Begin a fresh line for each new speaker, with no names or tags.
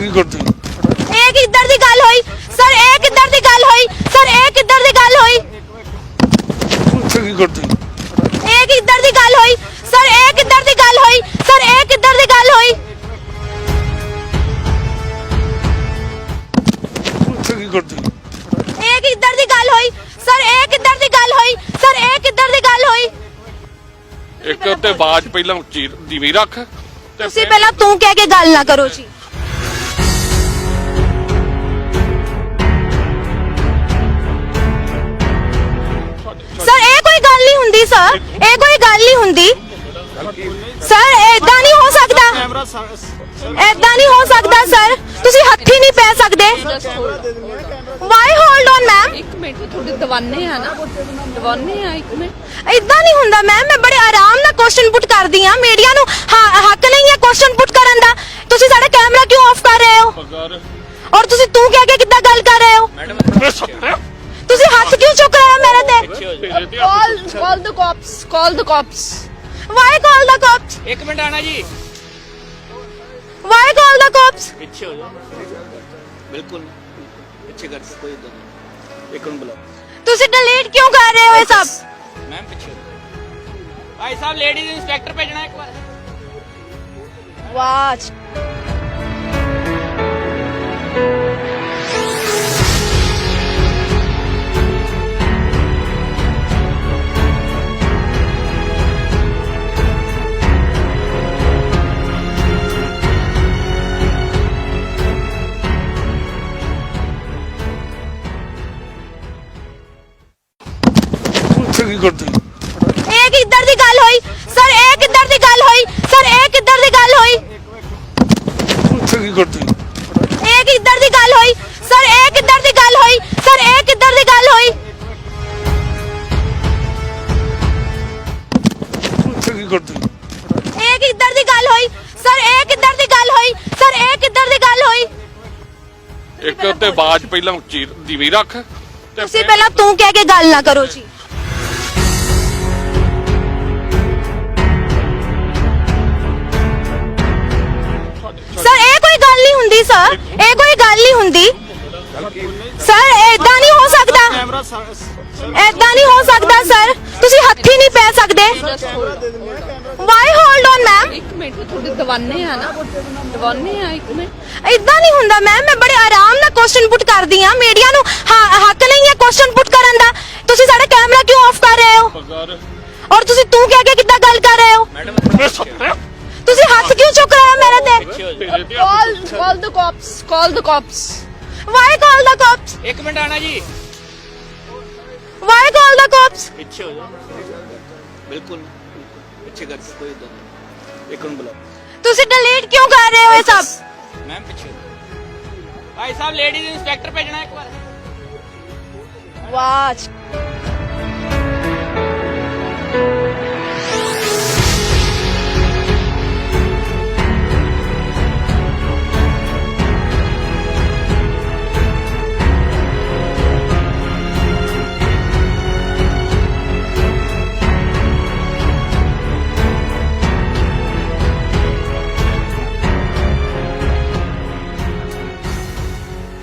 ਕੀ ਕਰਦੇ
ਇਹ ਕਿੱਧਰ ਦੀ ਗੱਲ ਹੋਈ? ਸਰ ਇਹ ਕਿੱਧਰ ਦੀ ਗੱਲ ਹੋਈ? ਸਰ ਇਹ ਕਿੱਧਰ ਦੀ ਗੱਲ ਹੋਈ?
ਕੀ ਕਰਦੇ
ਇਹ ਕਿੱਧਰ ਦੀ ਗੱਲ ਹੋਈ? ਸਰ ਇਹ ਕਿੱਧਰ ਦੀ ਗੱਲ ਹੋਈ? ਸਰ ਇਹ ਕਿੱਧਰ ਦੀ ਗੱਲ ਹੋਈ?
ਕੀ ਕਰਦੇ
ਇਹ ਕਿੱਧਰ ਦੀ ਗੱਲ ਹੋਈ? ਸਰ ਇਹ ਕਿੱਧਰ ਦੀ ਗੱਲ ਹੋਈ? ਸਰ ਇਹ ਕਿੱਧਰ ਦੀ ਗੱਲ ਹੋਈ?
ਇੱਕ ਤੇ ਆਵਾਜ਼ ਪਹਿਲਾਂ ਉੱਚੀ ਧੀਮੀ ਰੱਖ। ਤੇ
ਤੁਸੀਂ ਪਹਿਲਾਂ ਤੂੰ ਕਹਿ ਕੇ ਗੱਲ ਨਾ ਕਰੋ ਜੀ। ਨਹੀਂ ਹੁੰਦੀ ਸਰ ਇਹ ਕੋਈ ਗੱਲ ਨਹੀਂ ਹੁੰਦੀ। ਸਰ ਏਦਾਂ ਨਹੀਂ ਹੋ ਸਕਦਾ। ਏਦਾਂ ਨਹੀਂ ਹੋ ਸਕਦਾ ਸਰ ਤੁਸੀਂ ਹੱਥੀ ਨਹੀਂ ਪੈ ਸਕਦੇ। ਵਾਈ ਹੋਲਡ ਔਨ ਮੈਮ
ਇੱਕ ਮਿੰਟ ਤੁਹਾਡੇ ਦਵਾਨੇ ਆ ਨਾ। ਦਵਾਨੇ ਆ ਇੱਕ ਮਿੰਟ।
ਇਦਾਂ ਨਹੀਂ ਹੁੰਦਾ ਮੈਮ ਮੈਂ ਬੜੇ ਆਰਾਮ ਨਾਲ ਕੁਐਸਚਨ ਪੁੱਟ ਕਰਦੀ ਆ ਮੀਡੀਆ ਨੂੰ ਹੱਕ ਨਹੀਂ ਹੈ ਕੁਐਸਚਨ ਪੁੱਟ ਕਰਨ ਦਾ। ਤੁਸੀਂ ਸਾਡਾ ਕੈਮਰਾ ਕਿਉਂ ਆਫ ਕਰ ਰਹੇ ਹੋ? ਔਰ ਤੁਸੀਂ ਤੂੰ ਕਹਿ ਕੇ ਤੁਸੀਂ ਹੱਥ ਕਿਉਂ ਚੁੱਕ ਰਹੇ ਹੋ ਮੇਰੇ ਤੇ
ਤੇਰੇ ਤੇ
call call the cops call the cops
why call the cops
ਇੱਕ ਮਿੰਟ ਆਣਾ ਜੀ
ਵਾਈ ਕਾਲ ਦਾ ਕੋਪਸ
ਪਿੱਛੇ ਹੋ ਜਾਓ ਬਿਲਕੁਲ ਪਿੱਛੇ ਕਰਕੇ ਕੋਈ ਇਦਾਂ ਨਹੀਂ ਇੱਕ ਨੂੰ ਬੁਲਾਓ
ਤੁਸੀਂ ਡਿਲੀਟ ਕਿਉਂ ਕਰ ਰਹੇ ਹੋ ਇਹ ਸਭ
ਮੈਮ ਪਿੱਛੇ ਹੋ ਜਾਓ। ਭਾਈ ਸਾਹਿਬ ਲੇਡੀਜ਼ ਇੰਸਪੈਕਟਰ ਭੇਜਣਾ ਇੱਕ ਵਾਰ
ਵਾਚ
ਕੀ ਕਰਦੇ?
ਇਹ ਕਿੱਧਰ ਦੀ ਗੱਲ ਹੋਈ? ਸਰ ਇਹ ਕਿੱਧਰ ਦੀ ਗੱਲ ਹੋਈ? ਸਰ ਇਹ ਕਿੱਧਰ ਦੀ ਗੱਲ ਹੋਈ?
ਕੀ ਕਰਦੇ?
ਇਹ ਕਿੱਧਰ ਦੀ ਗੱਲ ਹੋਈ? ਸਰ ਇਹ ਕਿੱਧਰ ਦੀ ਗੱਲ ਹੋਈ? ਸਰ ਇਹ ਕਿੱਧਰ ਦੀ ਗੱਲ ਹੋਈ?
ਕੀ ਕਰਦੇ?
ਇਹ ਕਿੱਧਰ ਦੀ ਗੱਲ ਹੋਈ? ਸਰ ਇਹ ਕਿੱਧਰ ਦੀ ਗੱਲ ਹੋਈ? ਸਰ ਇਹ ਕਿੱਧਰ ਦੀ ਗੱਲ ਹੋਈ?
ਇੱਕ ਤੇ ਆਵਾਜ਼ ਪਹਿਲਾਂ ਉੱਚੀ ਧੀਮੀ ਰੱਖ ਤੇ
ਤੁਸੀਂ ਪਹਿਲਾਂ ਤੂੰ ਕਹਿ ਕੇ ਗੱਲ ਨਾ ਕਰੋ ਜੀ। ਨਹੀਂ ਹੁੰਦੀ। ਸਰ ਏਦਾਂ ਨਹੀਂ ਹੋ ਸਕਦਾ। ਏਦਾਂ ਨਹੀਂ ਹੋ ਸਕਦਾ ਸਰ ਤੁਸੀਂ ਹੱਥੀ ਨਹੀਂ ਪੈ ਸਕਦੇ। ਵਾਈ ਹੋਲਡ ਔਨ ਮੈਮ
ਇੱਕ ਮਿੰਟ ਤੁਹਾਡੇ ਦਵਾਨੇ ਆ ਨਾ। ਦਵਾਨੇ ਆ ਇੱਕ ਮਿੰਟ।
ਇਦਾਂ ਨਹੀਂ ਹੁੰਦਾ ਮੈਮ ਮੈਂ ਬੜੇ ਆਰਾਮ ਨਾਲ question put
call call the cops call the cops
why call the cops
ਇੱਕ ਮਿੰਟ ਆਣਾ ਜੀ
ਵਾਈ ਕਾਲ ਦਾ ਕੋਪਸ
ਪਿੱਛੇ ਹੋ ਜਾਓ। ਬਿਲਕੁਲ ਪਿੱਛੇ ਕਰਕੇ ਕੋਈ ਇਦਾਂ ਨਹੀਂ ਇੱਕ ਨੂੰ ਬੁਲਾਓ
ਤੁਸੀਂ ਡਿਲੀਟ ਕਿਉਂ ਕਰ ਰਹੇ ਹੋ ਇਹ ਸਭ
ਮੈਮ ਪਿੱਛੇ ਹੋ ਜਾਓ। ਭਾਈ ਸਾਹਿਬ ਲੇਡੀਜ਼ ਇੰਸਪੈਕਟਰ ਭੇਜਣਾ ਇੱਕ ਵਾਰ
ਵਾਚ